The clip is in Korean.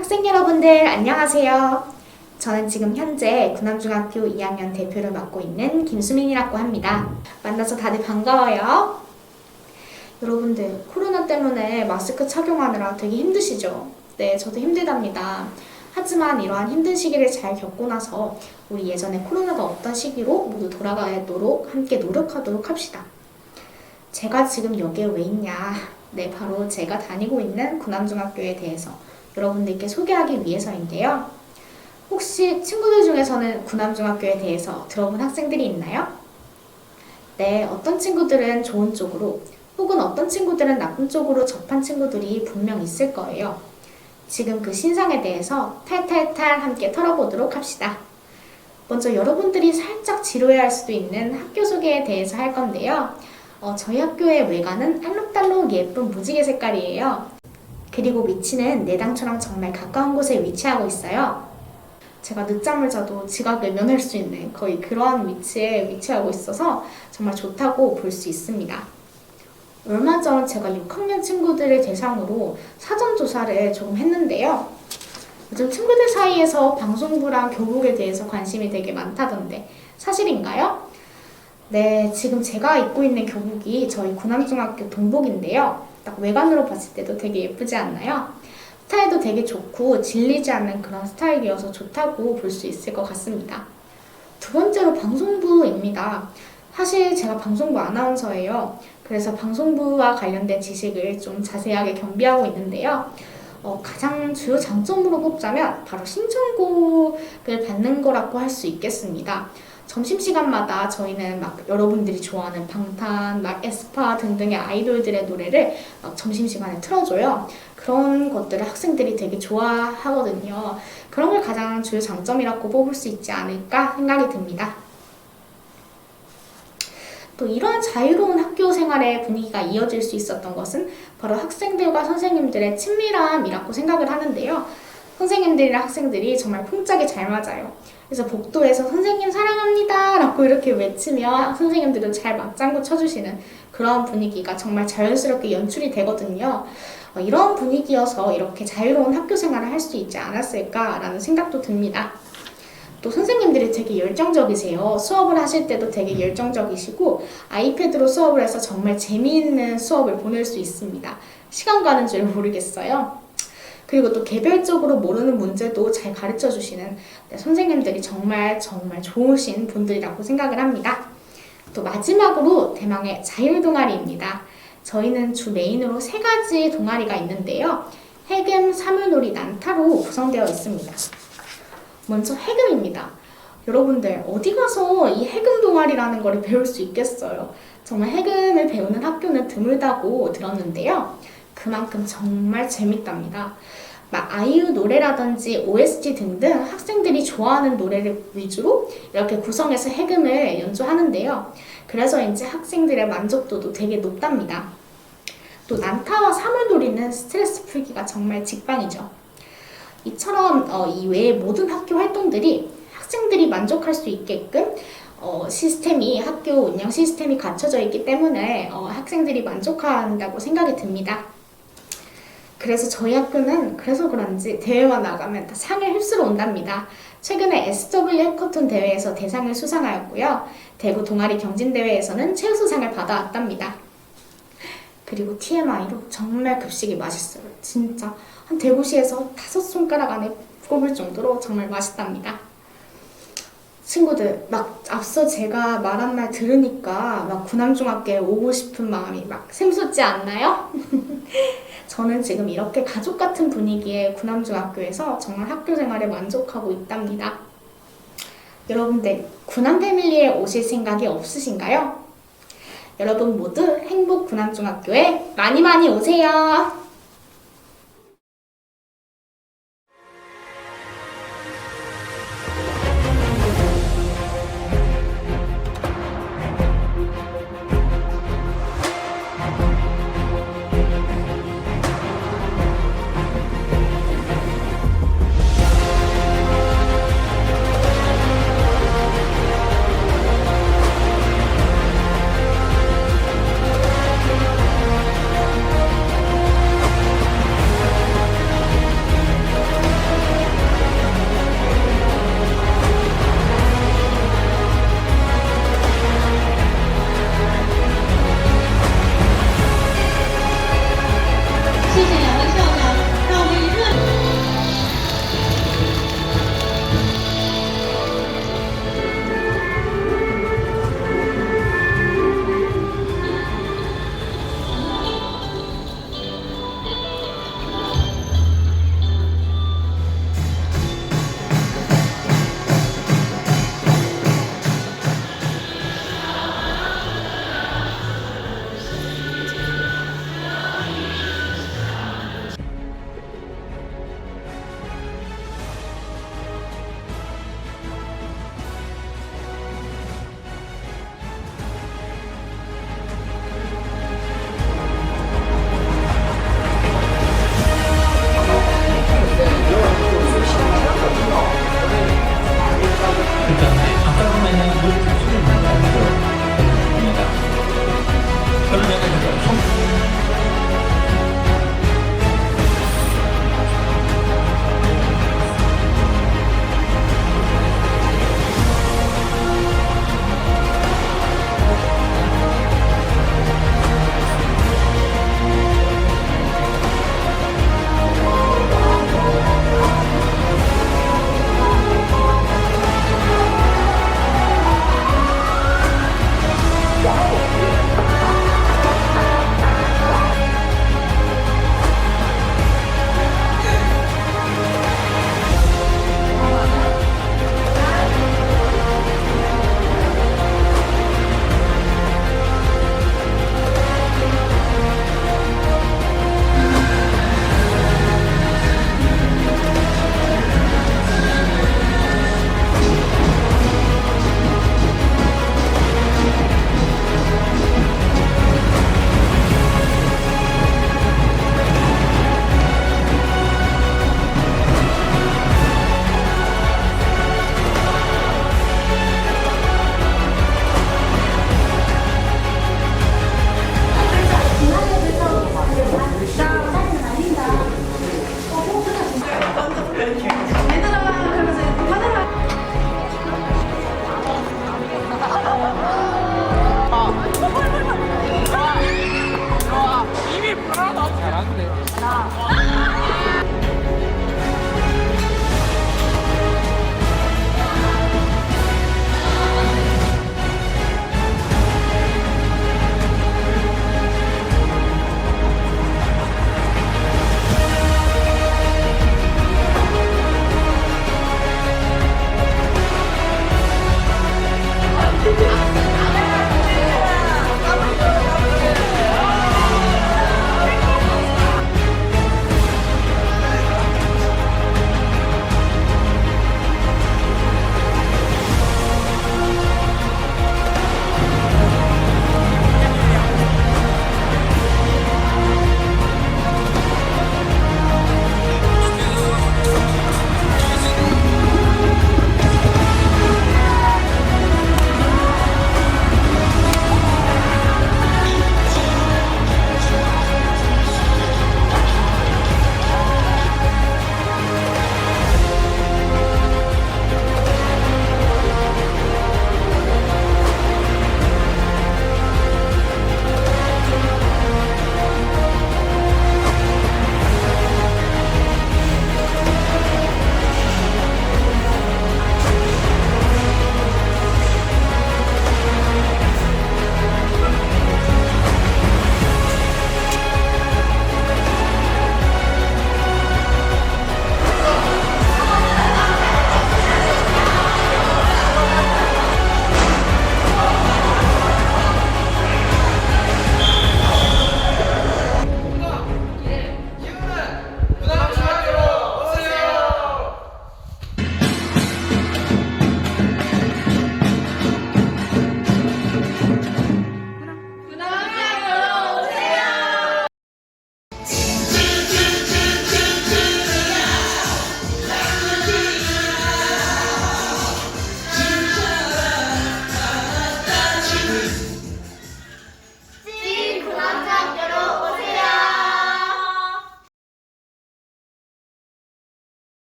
학생 여러분들 안녕하세요. 저는 지금 현재 군함중학교 2학년 대표를 맡고 있는 김수민이라고 합니다. 만나서 다들 반가워요. 여러분들 코로나 때문에 마스크 착용하느라 되게 힘드시죠? 네, 저도 힘들답니다. 하지만 이러한 힘든 시기를 잘 겪고 나서 우리 예전에 코로나가 없던 시기로 모두 돌아가도록 함께 노력하도록 합시다. 제가 지금 여기에 왜 있냐? 네, 바로 제가 다니고 있는 군함중학교에 대해서 여러분들께 소개하기 위해서인데요. 혹시 친구들 중에서는 군함중학교에 대해서 들어본 학생들이 있나요? 네, 어떤 친구들은 좋은 쪽으로, 혹은 어떤 친구들은 나쁜 쪽으로 접한 친구들이 분명 있을 거예요. 지금 그 신상에 대해서 탈탈탈 함께 털어보도록 합시다. 먼저 여러분들이 살짝 지루해할 수도 있는 학교 소개에 대해서 할 건데요. 어, 저희 학교의 외관은 알록달록 예쁜 무지개 색깔이에요. 그리고 위치는 내당초랑 정말 가까운 곳에 위치하고 있어요. 제가 늦잠을 자도 지각을 면할 수 있는 거의 그러한 위치에 위치하고 있어서 정말 좋다고 볼 수 있습니다. 얼마 전 제가 6학년 친구들을 대상으로 사전 조사를 조금 했는데요. 요즘 친구들 사이에서 방송부랑 교복에 대해서 관심이 되게 많다던데 사실인가요? 네, 지금 제가 입고 있는 교복이 저희 군함중학교 동복인데요. 딱 외관으로 봤을 때도 되게 예쁘지 않나요? 스타일도 되게 좋고 질리지 않는 그런 스타일이어서 좋다고 볼 수 있을 것 같습니다. 두 번째로 방송부입니다. 사실 제가 방송부 아나운서예요. 그래서 방송부와 관련된 지식을 좀 자세하게 겸비하고 있는데요. 어, 가장 주요 장점으로 꼽자면 바로 신청곡을 받는 거라고 할 수 있겠습니다. 점심시간마다 저희는 막 여러분들이 좋아하는 방탄, 막 에스파 등등의 아이돌들의 노래를 막 점심시간에 틀어줘요. 그런 것들을 학생들이 되게 좋아하거든요. 그런 걸 가장 주요 장점이라고 뽑을 수 있지 않을까 생각이 듭니다. 또 이런 자유로운 학교 생활의 분위기가 이어질 수 있었던 것은 바로 학생들과 선생님들의 친밀함이라고 생각을 하는데요. 선생님들이랑 학생들이 정말 콩짝이 잘 맞아요. 그래서 복도에서 선생님 사랑합니다 라고 이렇게 외치면 선생님들은 잘 맞장구 쳐주시는 그런 분위기가 정말 자연스럽게 연출이 되거든요. 어, 이런 분위기여서 이렇게 자유로운 학교 생활을 할 수 있지 않았을까라는 생각도 듭니다. 또 선생님들이 되게 열정적이세요. 수업을 하실 때도 되게 열정적이시고 아이패드로 수업을 해서 정말 재미있는 수업을 보낼 수 있습니다. 시간 가는 줄 모르겠어요. 그리고 또 개별적으로 모르는 문제도 잘 가르쳐 주시는 네, 선생님들이 정말 정말 좋으신 분들이라고 생각을 합니다. 또 마지막으로 대망의 자율 동아리입니다. 저희는 주 메인으로 세 가지 동아리가 있는데요. 해금, 사물놀이, 난타로 구성되어 있습니다. 먼저 해금입니다. 여러분들 어디 가서 이 해금 동아리라는 거를 배울 수 있겠어요? 정말 해금을 배우는 학교는 드물다고 들었는데요. 그만큼 정말 재밌답니다. 막 아이유 노래라든지 OST 등등 학생들이 좋아하는 노래를 위주로 이렇게 구성해서 해금을 연주하는데요. 그래서 이제 학생들의 만족도도 되게 높답니다. 또 난타와 사물놀이는 스트레스 풀기가 정말 직방이죠. 이처럼 어, 이 외의 모든 학교 활동들이 학생들이 만족할 수 있게끔 어, 시스템이 학교 운영 시스템이 갖춰져 있기 때문에 어, 학생들이 만족한다고 생각이 듭니다. 그래서 저희 학교는 그래서 그런지 대회만 나가면 다 상을 휩쓸어 온답니다. 최근에 SW 해커톤 대회에서 대상을 수상하였고요. 대구 동아리 경진대회에서는 최우수상을 받아왔답니다. 그리고 TMI로 정말 급식이 맛있어요. 진짜 한 대구시에서 다섯 손가락 안에 꼽을 정도로 정말 맛있답니다. 친구들 막 앞서 제가 말한 말 들으니까 막 군함중학교에 오고 싶은 마음이 막 샘솟지 않나요? 저는 지금 이렇게 가족 같은 분위기의 군함중학교에서 정말 학교 생활에 만족하고 있답니다. 여러분들 군함 패밀리에 오실 생각이 없으신가요? 여러분 모두 행복 군함중학교에 많이 많이 오세요.